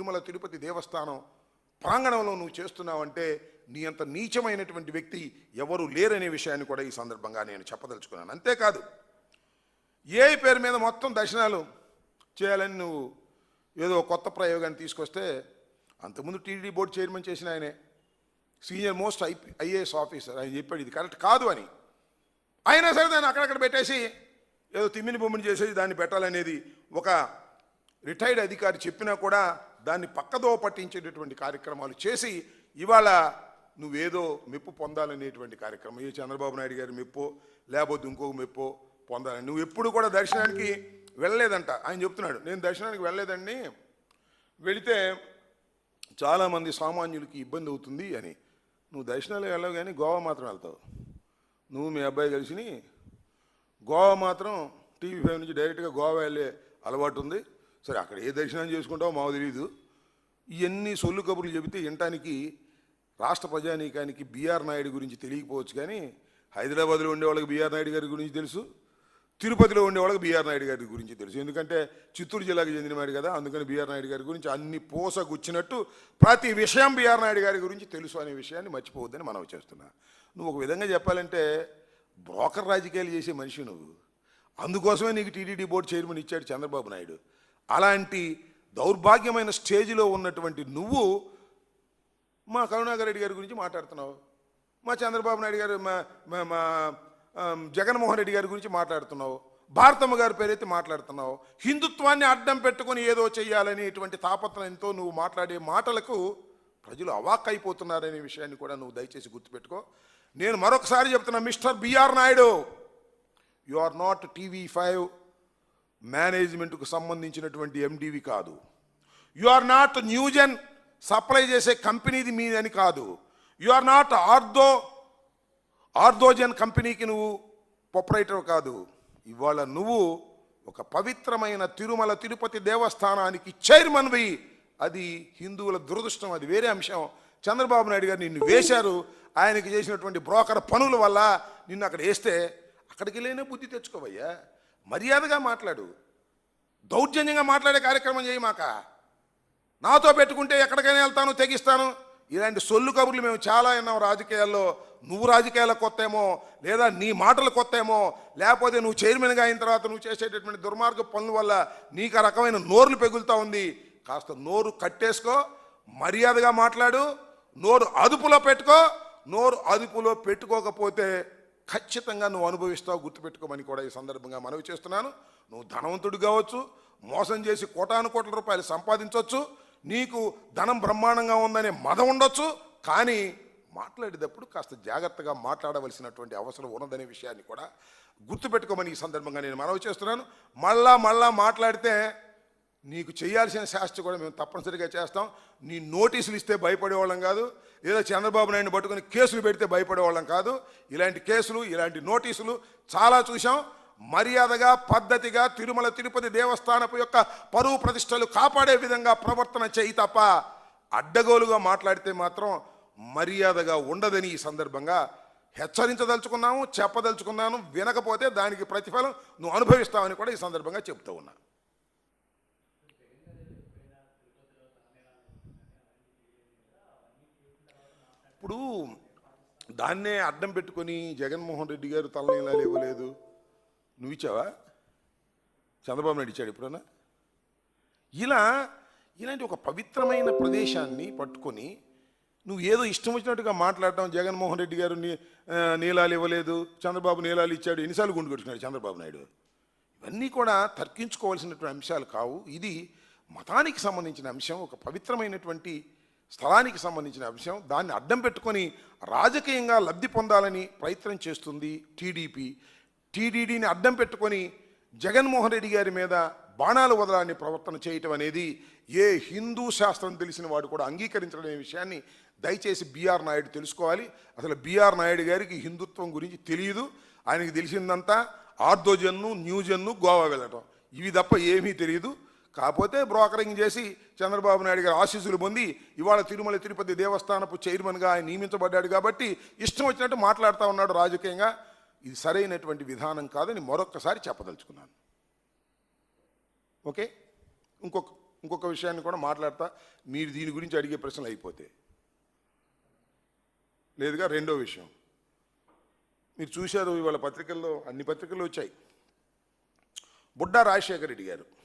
తిరుమల తిరుపతి దేవస్థానం ప్రాంగణంలో నువ్వు చేస్తున్నావంటే నీ అంత నీచమైనటువంటి వ్యక్తి ఎవరు లేరనే విషయాన్ని కూడా ఈ సందర్భంగా నేను చెప్పదలుచుకున్నాను. అంతేకాదు ఏ పేరు మీద మొత్తం దర్శనాలు చేయాలని నువ్వు ఏదో కొత్త ప్రయోగాన్ని తీసుకొస్తే అంతకుముందు టీడీ బోర్డు చైర్మన్ చేసిన ఆయనే senior most I IAS officer ఆయన చెప్పాడు. ఇది కరెక్ట్ కాదు అని అయినా సరే దాన్ని అక్కడక్కడ పెట్టేసి ఏదో తిమ్మిని బొమ్మిని చేసేసి దాన్ని పెట్టాలనేది ఒక రిటైర్డ్ అధికారి చెప్పినా కూడా దాన్ని పక్కదో పట్టించేటటువంటి కార్యక్రమాలు చేసి ఇవాళ నువ్వేదో మెప్పు పొందాలనేటువంటి కార్యక్రమం. ఏ చంద్రబాబు నాయుడు గారి మెప్పో లేకపోతే ఇంకొక మెప్పో పొందాలని. నువ్వు ఎప్పుడు కూడా దర్శనానికి వెళ్ళలేదంట. ఆయన చెప్తున్నాడు నేను దర్శనానికి వెళ్ళలేదండి. వెళితే చాలామంది సామాన్యులకి ఇబ్బంది అవుతుంది అని. నువ్వు దర్శనాలు వెళ్ళవు కానీ గోవా మాత్రం వెళ్తావు. నువ్వు మీ అబ్బాయి కలిసి గోవా మాత్రం టీవీ ఫైవ్ నుంచి డైరెక్ట్గా గోవా వెళ్ళే అలవాటు ఉంది. సరే అక్కడ ఏ దర్శనం చేసుకుంటావో మాకు తెలియదు ఇవన్నీ సొల్లు కబుర్లు చెబితే వినటానికి రాష్ట్ర ప్రజానీకానికి బీఆర్ నాయుడు గురించి తెలియకపోవచ్చు కానీ హైదరాబాద్లో ఉండే వాళ్ళకి బీఆర్ నాయుడు గారి గురించి తెలుసు తిరుపతిలో ఉండే వాళ్ళకి బీఆర్ నాయుడు గారి గురించి తెలుసు. ఎందుకంటే చిత్తూరు జిల్లాకు చెందినవాడు కదా అందుకని బీఆర్ నాయుడు గారి గురించి అన్ని పోసగుచ్చినట్టు ప్రతి విషయం బీఆర్ నాయుడు గారి గురించి తెలుసు అనే విషయాన్ని మర్చిపోవద్దని మనం చేస్తున్నా. నువ్వు ఒక విధంగా చెప్పాలంటే బ్రోకర్ రాజకీయాలు చేసే మనిషి నువ్వు. అందుకోసమే నీకు టీటీడీ బోర్డు చైర్మన్ ఇచ్చాడు చంద్రబాబు నాయుడు. అలాంటి దౌర్భాగ్యమైన స్టేజ్లో ఉన్నటువంటి నువ్వు మా కరుణాకర్ రెడ్డి గారి గురించి మాట్లాడుతున్నావు. మా చంద్రబాబు నాయుడు గారు మా మా- జగన్మోహన్ రెడ్డి గారి గురించి మాట్లాడుతున్నావు. భారతమ్మ గారి పేరైతే మాట్లాడుతున్నావు. హిందుత్వాన్ని అడ్డం పెట్టుకొని ఏదో చెయ్యాలనేటువంటి తాపత్రయంతో నువ్వు మాట్లాడే మాటలకు ప్రజలు అవాక్కైపోతున్నారనే విషయాన్ని కూడా నువ్వు దయచేసి గుర్తుపెట్టుకో. నేను మరొకసారి చెప్తున్నా mister BR Naidu you are not TV five. మేనేజ్మెంట్కు సంబంధించినటువంటి ఎండివి కాదు. యు ఆర్ నాట్ న్యూజన్ సప్లై చేసే కంపెనీది మీదని కాదు. యు ఆర్ నాట్ ఆర్దో ఆర్దోజన్ కంపెనీకి నువ్వు ప్రొపరేటర్ కాదు. ఇవాళ నువ్వు ఒక పవిత్రమైన తిరుమల తిరుపతి దేవస్థానానికి చైర్మన్వి అది హిందువుల దురదృష్టం అది వేరే అంశం. చంద్రబాబు నాయుడు గారు నిన్ను వేశారు ఆయనకి చేసినటువంటి బ్రోకర్ పనుల వల్ల నిన్ను అక్కడ వేస్తే అక్కడికి వెళ్ళినే బుద్ధి తెచ్చుకోవయ్యా. మర్యాదగా మాట్లాడు. దౌర్జన్యంగా మాట్లాడే కార్యక్రమం చేయమాక నాతో పెట్టుకుంటే ఎక్కడికైనా వెళ్తాను తెగిస్తాను. ఇలాంటి సొల్లు కబుర్లు మేము చాలా విన్నాం రాజకీయాల్లో. నువ్వు రాజకీయాల కొత్తేమో లేదా నీ మాటలు కొత్తేమో లేకపోతే నువ్వు చైర్మన్గా అయిన తర్వాత నువ్వు చేసేటటువంటి దుర్మార్గ పనుల వల్ల నీకు ఆ రకమైన నోరులు పెగులుతా ఉంది. కాస్త నోరు కట్టేసుకో మర్యాదగా మాట్లాడు. నోరు అదుపులో పెట్టుకో నోరు అదుపులో పెట్టుకోకపోతే ఖచ్చితంగా నువ్వు అనుభవిస్తావు గుర్తుపెట్టుకోమని కూడా ఈ సందర్భంగా మనవి చేస్తున్నాను. నువ్వు ధనవంతుడు కావచ్చు మోసం చేసి కోటాను కోట్ల రూపాయలు సంపాదించవచ్చు నీకు ధనం బ్రహ్మాండంగా ఉందనే మదం ఉండొచ్చు కానీ మాట్లాడేటప్పుడు కాస్త జాగ్రత్తగా మాట్లాడవలసినటువంటి అవసరం ఉన్నదనే విషయాన్ని కూడా గుర్తుపెట్టుకోమని ఈ సందర్భంగా నేను మనవి చేస్తున్నాను. మళ్ళా మళ్ళా మాట్లాడితే నీకు చేయాల్సిన శాస్త్ర కూడా మేము తప్పనిసరిగా చేస్తాం. నీ నోటీసులు ఇస్తే భయపడేవాళ్ళం కాదు. లేదా చంద్రబాబు నాయుడు పట్టుకొని కేసులు పెడితే భయపడేవాళ్ళం కాదు. ఇలాంటి కేసులు ఇలాంటి నోటీసులు చాలా చూసాం మర్యాదగా పద్ధతిగా తిరుమల తిరుపతి దేవస్థానపు యొక్క పరువు ప్రతిష్టలు కాపాడే విధంగా ప్రవర్తన చేయి తప్ప అడ్డగోలుగా మాట్లాడితే మాత్రం మర్యాదగా ఉండదని ఈ సందర్భంగా హెచ్చరించదలుచుకున్నాము చెప్పదలుచుకున్నాను. వినకపోతే దానికి ప్రతిఫలం నువ్వు అనుభవిస్తావని కూడా ఈ సందర్భంగా చెప్తూ ఉన్నా. ఇప్పుడు దాన్నే అడ్డం పెట్టుకొని జగన్మోహన్ రెడ్డి గారు తలనీలాలు ఇవ్వలేదు నువ్వు ఇచ్చావా? చంద్రబాబు నాయుడు ఇచ్చాడు ఎప్పుడన్నా? ఇలా ఇలాంటి ఒక పవిత్రమైన ప్రదేశాన్ని పట్టుకొని నువ్వు ఏదో ఇష్టం వచ్చినట్టుగా మాట్లాడటం జగన్మోహన్ రెడ్డి గారు నీలాలు ఇవ్వలేదు చంద్రబాబు నీలాలు ఇచ్చాడు ఎన్నిసార్లు గుండు కొట్టుకున్నాడు చంద్రబాబు నాయుడు? ఇవన్నీ కూడా తర్కించుకోవాల్సినటువంటి అంశాలు కావు. ఇది మతానికి సంబంధించిన అంశం ఒక పవిత్రమైనటువంటి స్థలానికి సంబంధించిన అంశం దాన్ని అడ్డం పెట్టుకొని రాజకీయంగా లబ్ధి పొందాలని ప్రయత్నం చేస్తుంది టీడీపీ. టీడీడీని అడ్డం పెట్టుకొని జగన్మోహన్ రెడ్డి గారి మీద బాణాలు వదలాన్ని ప్రవర్తన చేయటం అనేది ఏ హిందూ శాస్త్రం తెలిసిన వాడు కూడా అంగీకరించడనే విషయాన్ని దయచేసి బీఆర్ నాయుడు తెలుసుకోవాలి. అసలు బీఆర్ నాయుడు గారికి హిందుత్వం గురించి తెలియదు. ఆయనకి తెలిసిందంతా ఆర్దోజన్ను న్యూజన్ను గోవా వెళ్ళటం. ఇవి తప్ప ఏమీ తెలియదు. కాకపోతే బ్రోకరింగ్ చేసి చంద్రబాబు నాయుడు గారు ఆశీస్సులు పొంది ఇవాళ తిరుమల తిరుపతి దేవస్థానపు చైర్మన్గా ఆయన నియమించబడ్డాడు కాబట్టి ఇష్టం వచ్చినట్టు మాట్లాడుతూ ఉన్నాడు రాజకీయంగా. ఇది సరైనటువంటి విధానం కాదని మరొక్కసారి చెప్పదలుచుకున్నాను. ఓకే? ఇంకొక ఇంకొక విషయాన్ని కూడా మాట్లాడతా. మీరు దీని గురించి అడిగే ప్రశ్నలు అయిపోతే. లేదుగా? రెండో విషయం. మీరు చూశారు ఇవాళ పత్రికల్లో అన్ని పత్రికలు వచ్చాయి. బుడ్డా రాజశేఖర రెడ్డి గారు.